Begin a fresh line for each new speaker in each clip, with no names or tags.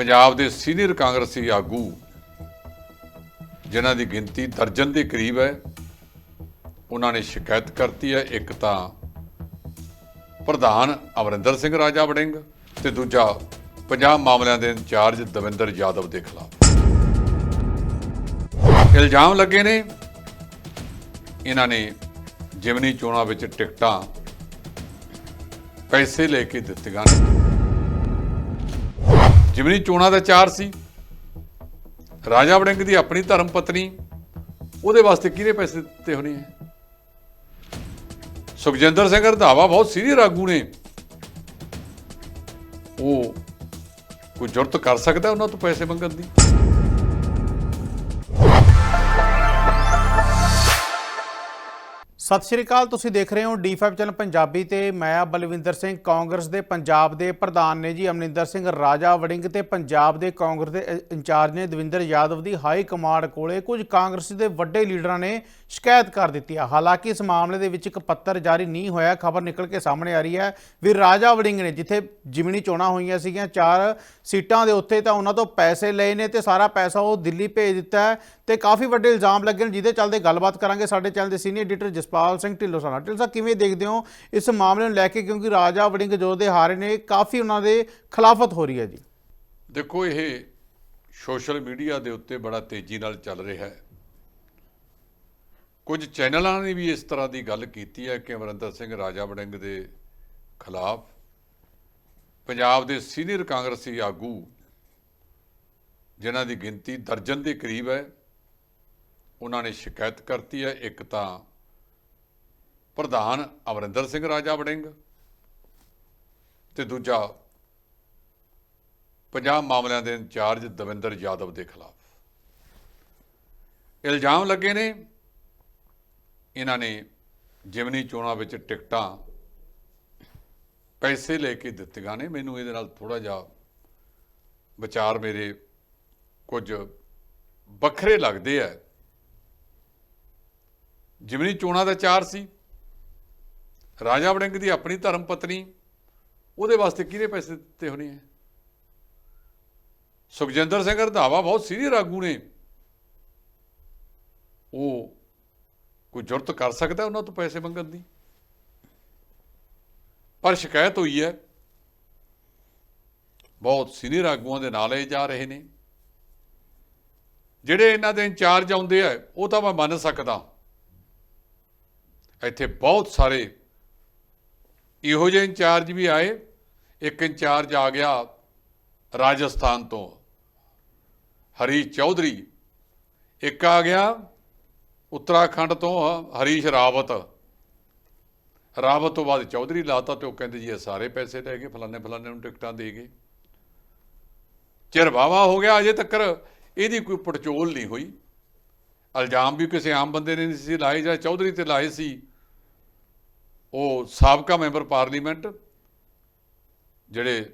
ਪੰਜਾਬ ਦੇ ਸੀਨੀਅਰ ਕਾਂਗਰਸੀ ਆਗੂ, ਜਿਨ੍ਹਾਂ ਦੀ ਗਿਣਤੀ ਦਰਜਨ ਦੇ ਕਰੀਬ ਹੈ, ਉਹਨਾਂ ਨੇ ਸ਼ਿਕਾਇਤ ਕਰਤੀ ਹੈ, ਇੱਕ ਤਾਂ ਪ੍ਰਧਾਨ ਅਮਰਿੰਦਰ ਸਿੰਘ ਰਾਜਾ ਵੜਿੰਗ ਤੇ ਦੂਜਾ ਪੰਜਾਬ ਮਾਮਲਿਆਂ ਦੇ ਇੰਚਾਰਜ ਦਵਿੰਦਰ ਯਾਦਵ ਦੇ ਖਿਲਾਫ। ਇਲਜ਼ਾਮ ਲੱਗੇ ਨੇ, ਇਹਨਾਂ ਨੇ ਜਿਮਨੀ ਚੋਣਾਂ ਵਿੱਚ ਟਿਕਟਾਂ ਪੈਸੇ ਲੈ ਕੇ ਦਿੱਤੀਆਂ ਨੇ। ਜਿਮਨੀ ਚੋਣਾਂ ਦਾ ਚਾਰ ਸੀ। ਰਾਜਾ ਵੜਿੰਗ ਦੀ ਆਪਣੀ ਧਰਮ ਪਤਨੀ, ਉਹਦੇ ਵਾਸਤੇ ਕਿਹਨੇ ਪੈਸੇ ਦਿੱਤੇ ਹੋਣੇ ਹੈ ਸੁਖਜਿੰਦਰ ਸਿੰਘ ਰੰਧਾਵਾ ਬਹੁਤ ਸੀਨੀਅਰ ਆਗੂ ਨੇ। ਉਹ ਕੋਈ ਜ਼ਰੂਰਤ ਕਰ ਸਕਦਾ ਉਹਨਾਂ ਤੋਂ ਪੈਸੇ ਮੰਗਣ ਦੀ?
ਸਤਿ ਸ਼੍ਰੀ ਅਕਾਲ, ਤੁਸੀਂ ਦੇਖ ਰਹੇ ਹੋ D5 ਚੈਨਲ ਪੰਜਾਬੀ ਤੇ ਮੈਂ ਆ ਬਲਵਿੰਦਰ ਸਿੰਘ, ਕਾਂਗਰਸ ਦੇ ਪੰਜਾਬ ਦੇ ਪ੍ਰਧਾਨ ਨੇ ਜੀ, ਅਮਰਿੰਦਰ ਸਿੰਘ ਰਾਜਾ ਵੜਿੰਗ ਤੇ ਪੰਜਾਬ ਦੇ ਕਾਂਗਰਸ ਦੇ ਇੰਚਾਰਜ ਨੇ ਦਵਿੰਦਰ ਯਾਦਵ ਦੀ ਹਾਈ ਕਮਾਂਡ ਕੋਲੇ ਕੁਝ ਕਾਂਗਰਸ ਦੇ ਵੱਡੇ ਲੀਡਰਾਂ ਨੇ ਸ਼ਿਕਾਇਤ ਕਰ ਦਿੱਤੀ ਹੈ ਹਾਲਾਂਕਿ ਇਸ ਮਾਮਲੇ ਦੇ ਵਿੱਚ ਇੱਕ ਪੱਤਰ ਜਾਰੀ ਨਹੀਂ ਹੋਇਆ, ਖਬਰ ਨਿਕਲ ਕੇ ਸਾਹਮਣੇ ਆ ਰਹੀ ਹੈ ਵੀ ਰਾਜਾ ਵੜਿੰਗ ਨੇ, ਜਿੱਥੇ ਜਿਮਣੀ ਚੋਣਾਂ ਹੋਈਆਂ ਸੀਗੀਆਂ, ਚਾਰ ਸੀਟਾਂ ਦੇ ਉੱਤੇ ਤਾਂ ਉਹਨਾਂ ਤੋਂ ਪੈਸੇ ਲਏ ਨੇ ਤੇ ਸਾਰਾ ਪੈਸਾ ਉਹ ਦਿੱਲੀ ਭੇਜ ਦਿੱਤਾ ਹੈ ਤੇ ਕਾਫੀ ਵੱਡੇ ਇਲਜ਼ਾਮ ਲੱਗੇ ਨੇ ਜਿਹਦੇ ਚੱਲਦੇ ਗੱਲਬਾਤ ਕਰਾਂਗੇ ਸਾਡੇ ਚੈਨਲ ਦੇ ਸੀਨੀਅਰ ਐਡੀਟਰ ਜਸਪਾਲ ਸਿੰਘ ਢਿੱਲੋਂ ਸਾਨਾ ਢਿੱਲੋਂ ਸਾਹਿਬ, ਕਿਵੇਂ ਦੇਖਦੇ ਹੋ ਇਸ ਮਾਮਲੇ ਨੂੰ ਲੈ ਕੇ? ਕਿਉਂਕਿ ਰਾਜਾ ਵੜਿੰਗ ਜੋ ਦੇ ਹਾਰੇ ਨੇ, ਕਾਫੀ ਉਹਨਾਂ ਦੇ ਖਿਲਾਫਤ ਹੋ ਰਹੀ ਹੈ ਜੀ।
ਦੇਖੋ, ਇਹ ਸੋਸ਼ਲ ਮੀਡੀਆ ਦੇ ਉੱਤੇ ਬੜਾ ਤੇਜ਼ੀ ਨਾਲ ਚੱਲ ਰਿਹਾ ਹੈ। ਕੁਝ ਚੈਨਲਾਂ ਨੇ ਵੀ ਇਸ ਤਰ੍ਹਾਂ ਦੀ ਗੱਲ ਕੀਤੀ ਹੈ ਕਿ ਅਮਰਿੰਦਰ ਸਿੰਘ ਰਾਜਾ ਵੜਿੰਗ ਦੇ ਖਿਲਾਫ ਪੰਜਾਬ ਦੇ ਸੀਨੀਅਰ ਕਾਂਗਰਸੀ ਆਗੂ ਜਿਨ੍ਹਾਂ ਦੀ ਗਿਣਤੀ ਦਰਜਨ ਦੇ ਕਰੀਬ ਹੈ, ਉਹਨਾਂ ਨੇ ਸ਼ਿਕਾਇਤ ਕਰਤੀ ਹੈ। ਇੱਕ ਤਾਂ ਪ੍ਰਧਾਨ ਅਮਰਿੰਦਰ ਸਿੰਘ ਰਾਜਾ ਵੜਿੰਗ ਤੇ ਦੂਜਾ ਪੰਜਾਬ ਮਾਮਲਿਆਂ ਦੇ ਇੰਚਾਰਜ ਦਵਿੰਦਰ ਯਾਦਵ ਦੇ ਖਿਲਾਫ। ਇਲਜ਼ਾਮ ਲੱਗੇ ਨੇ, ਇਹਨਾਂ ਨੇ ਜਿਮਨੀ ਚੋਣਾਂ ਵਿੱਚ ਟਿਕਟਾਂ ਪੈਸੇ ਲੈ ਕੇ ਦਿੱਤੀਆਂ ਨੇ, ਮੈਨੂੰ ਇਹਦੇ ਨਾਲ ਥੋੜਾ ਜਿਹਾ ਵਿਚਾਰ ਮੇਰੇ ਕੁਝ ਵੱਖਰੇ ਲੱਗਦੇ ਆ। ਜਿਮਨੀ ਚੋਣਾਂ ਦਾ ਚਾਰ ਸੀ, ਰਾਜਾ ਵੜਿੰਗ ਦੀ ਆਪਣੀ ਧਰਮ ਪਤਨੀ, ਉਹਦੇ ਵਾਸਤੇ ਕਿਹਨੇ ਪੈਸੇ ਦਿੱਤੇ ਹੋਣੇ ਹੈ ਸੁਖਜਿੰਦਰ ਸਿੰਘ ਰੰਧਾਵਾ ਬਹੁਤ ਸੀਨੀਅਰ ਆਗੂ ਨੇ। ਉਹ ਕੋਈ ਜ਼ਰੂਰਤ ਕਰ ਸਕਦਾ ਉਹਨਾਂ ਤੋਂ ਪੈਸੇ ਮੰਗਣ ਦੀ? ਪਰ ਸ਼ਿਕਾਇਤ ਹੋਈ ਹੈ। ਬਹੁਤ ਸੀਨੀਅਰ ਆਗੂਆਂ ਦੇ ਨਾਲ ਇਹ ਜਾ ਰਹੇ ਨੇ। ਜਿਹੜੇ ਇਹਨਾਂ ਦੇ ਇੰਚਾਰਜ ਆਉਂਦੇ ਆ, ਉਹ ਤਾਂ ਮੈਂ ਮੰਨ ਸਕਦਾ ਇੱਥੇ ਬਹੁਤ ਸਾਰੇ ਇਹੋ ਜਿਹੇ ਇੰਚਾਰਜ ਵੀ ਆਏ। ਇੱਕ ਇੰਚਾਰਜ ਆ ਗਿਆ ਰਾਜਸਥਾਨ ਤੋਂ ਹਰੀ ਚੌਧਰੀ। ਇੱਕ ਆ ਗਿਆ ਉੱਤਰਾਖੰਡ ਤੋਂ, ਹਰੀਸ਼ ਰਾਵਤ। ਰਾਵਤ ਤੋਂ ਬਾਅਦ ਚੌਧਰੀ ਲਾਤਾ ਤੇ ਉਹ ਕਹਿੰਦੇ ਜੀ ਇਹ ਸਾਰੇ ਪੈਸੇ ਲੈ ਗਏ, ਫਲਾਣੇ ਫਲਾਣੇ ਨੂੰ ਟਿਕਟਾਂ ਦੇ ਗਏ। ਚਿਰ ਵਾਵਾ ਹੋ ਗਿਆ ਅਜੇ ਤੱਕ ਇਹਦੀ ਕੋਈ ਪੜਚੋਲ ਨਹੀਂ ਹੋਈ। ਇਲਜ਼ਾਮ ਵੀ ਕਿਸੇ ਆਮ ਬੰਦੇ ਨੇ ਨਹੀਂ ਸੀ ਲਾਏ ਜਾਂ ਚੌਧਰੀ ਤੇ ਲਾਏ ਸੀ। ਉਹ ਸਾਬਕਾ ਮੈਂਬਰ ਪਾਰਲੀਮੈਂਟ, ਜਿਹੜੇ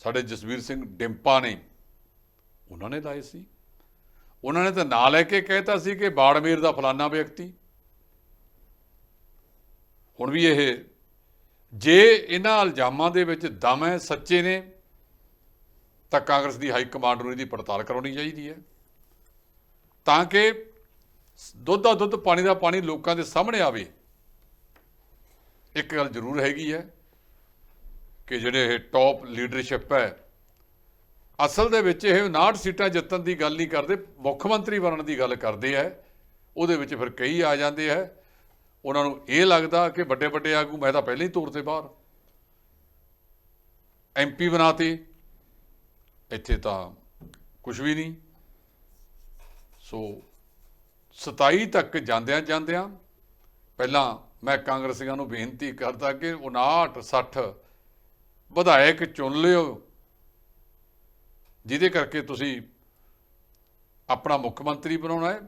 ਸਾਡੇ ਜਸਵੀਰ ਸਿੰਘ ਡਿੰਪਾ ਨੇ, ਉਹਨਾਂ ਨੇ ਲਾਏ ਸੀ। ਉਹਨਾਂ ਨੇ ਤਾਂ ਨਾਂ ਲੈ ਕੇ ਕਹਿਤਾ ਸੀ ਕਿ ਬਾੜਮੇਰ ਦਾ ਫਲਾਨਾ ਵਿਅਕਤੀ ਹੁਣ ਵੀ ਇਹ ਜੇ ਇਹਨਾਂ ਇਲਜ਼ਾਮਾਂ ਦੇ ਵਿੱਚ ਦਮ ਹੈ, ਸੱਚੇ ਨੇ, ਤਾਂ ਕਾਂਗਰਸ ਦੀ ਹਾਈ ਕਮਾਂਡ ਨੂੰ ਇਹਦੀ ਪੜਤਾਲ ਕਰਾਉਣੀ ਚਾਹੀਦੀ ਹੈ। ਤਾਂ ਕਿ ਦੁੱਧ ਦਾ ਦੁੱਧ ਪਾਣੀ ਦਾ ਪਾਣੀ ਲੋਕਾਂ ਦੇ ਸਾਹਮਣੇ ਆਵੇ। ਇੱਕ ਗੱਲ ਜ਼ਰੂਰ ਹੈਗੀ ਹੈ ਕਿ ਜਿਹੜੇ ਇਹ ਟੌਪ ਲੀਡਰਸ਼ਿਪ ਹੈ, ਅਸਲ ਦੇ ਵਿੱਚ ਇਹ 59 ਸੀਟਾਂ ਜਿੱਤਣ ਦੀ ਗੱਲ ਨਹੀਂ ਕਰਦੇ, ਮੁੱਖ ਮੰਤਰੀ ਬਣਨ ਦੀ ਗੱਲ ਕਰਦੇ ਆ ਉਹਦੇ ਵਿੱਚ ਫਿਰ ਕਈ ਆ ਜਾਂਦੇ ਆ ਉਹਨਾਂ ਨੂੰ ਇਹ ਲੱਗਦਾ ਕਿ ਵੱਡੇ ਵੱਡੇ ਆਗੂ, ਮੈਂ ਤਾਂ ਪਹਿਲਾਂ ਹੀ ਤੌਰ ਤੇ ਬਾਹਰ। ਐਮਪੀ ਬਣਾਤੇ। ਇੱਥੇ ਤਾਂ ਕੁਝ ਵੀ ਨਹੀਂ। ਸੋ 27 ਤੱਕ ਜਾਂਦਿਆਂ ਜਾਂਦਿਆਂ ਪਹਿਲਾਂ ਮੈਂ ਕਾਂਗਰਸੀਆਂ ਨੂੰ ਬੇਨਤੀ ਕਰਦਾ ਕਿ 59 60 ਵਿਧਾਇਕ ਚੁਣ ਲਿਓ, ਜਿਹਦੇ ਕਰਕੇ ਤੁਸੀਂ ਆਪਣਾ ਮੁੱਖ ਮੰਤਰੀ ਬਣਾਉਣਾ ਹੈ।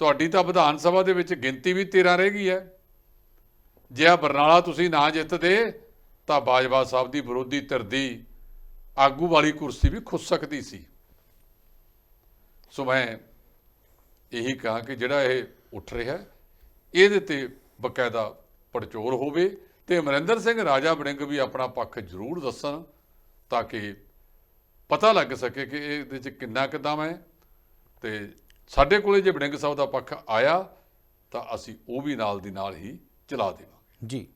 ਤੁਹਾਡੀ ਤਾਂ ਵਿਧਾਨ ਸਭਾ ਦੇ ਵਿੱਚ ਗਿਣਤੀ ਵੀ 13 ਰਹਿ ਗਈ ਹੈ। ਜੇ ਆ ਬਰਨਾਲਾ ਤੁਸੀਂ ਨਾ ਜਿੱਤਦੇ, ਤਾਂ ਬਾਜਵਾ ਸਾਹਿਬ ਦੀ ਵਿਰੋਧੀ ਧਿਰ ਦੀ ਆਗੂ ਵਾਲੀ ਕੁਰਸੀ ਵੀ ਖੁੱਸ ਸਕਦੀ ਸੀ। ਸੋ ਮੈਂ ਇਹੀ ਕਹਾ ਕਿ ਜਿਹੜਾ ਇਹ ਉੱਠ ਰਿਹਾ, ਇਹਦੇ ਤੇ ਬਕਾਇਦਾ ਪੜਚੋਲ ਹੋਵੇ ਤੇ ਅਮਰਿੰਦਰ ਸਿੰਘ ਰਾਜਾ ਵੜਿੰਗ ਵੀ ਆਪਣਾ ਪੱਖ ਜ਼ਰੂਰ ਦੱਸਣ ਤਾਂ ਕਿ ਪਤਾ ਲੱਗ ਸਕੇ ਕਿ ਇਹਦੇ 'ਚ ਕਿੰਨਾ ਕਿਦਾਂ ਹੈ ਤੇ ਸਾਡੇ ਕੋਲੇ ਜੇ ਵੜਿੰਗ ਸਾਹਿਬ ਦਾ ਪੱਖ ਆਇਆ ਤਾਂ ਅਸੀਂ ਉਹ ਵੀ ਨਾਲ ਦੀ ਨਾਲ ਹੀ ਚਲਾ ਦੇਵਾਂਗੇ।
ਜੀ।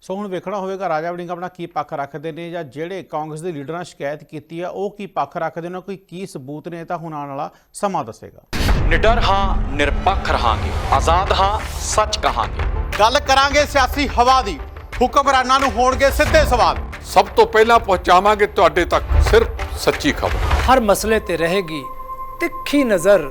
ਸੋ ਹੁਣ ਵੇਖਣਾ ਹੋਵੇਗਾ ਰਾਜਾ ਵੜਿੰਗ ਆਪਣਾ ਕੀ ਪੱਖ ਰੱਖਦੇ ਨੇ ਜਾਂ ਜਿਹੜੇ ਕਾਂਗਰਸ ਦੇ ਲੀਡਰਾਂ ਸ਼ਿਕਾਇਤ ਕੀਤੀ ਆ ਉਹ ਕੀ ਪੱਖ ਰੱਖਦੇ ਨੇ ਕੋਈ ਕੀ ਸਬੂਤ ਨੇ ਤਾਂ ਹੁਣ ਆਉਣ ਵਾਲਾ ਸਮਾਂ ਦੱਸੇਗਾ।
ਨਿਡਰ ਹਾਂ ਨਿਰਪੱਖ ਰਹਾਂਗੇ ਆਜ਼ਾਦ ਹਾਂ ਸੱਚ ਕਹਾਂਗੇ।
ਗੱਲ ਕਰਾਂਗੇ ਸਿਆਸੀ ਹਵਾ ਦੀ ਹੁਕਮਰਾਨਾਂ ਨੂੰ ਹੋਣਗੇ ਸਿੱਧੇ ਸਵਾਲ।
ਸਭ ਤੋਂ ਪਹਿਲਾਂ ਪਹੁੰਚਾਵਾਂਗੇ ਤੁਹਾਡੇ ਤੱਕ ਸਿਰਫ ਸੱਚੀ ਖਬਰ।
ਹਰ ਮਸਲੇ ਤੇ ਰਹੇਗੀ ਤਿੱਖੀ ਨਜ਼ਰ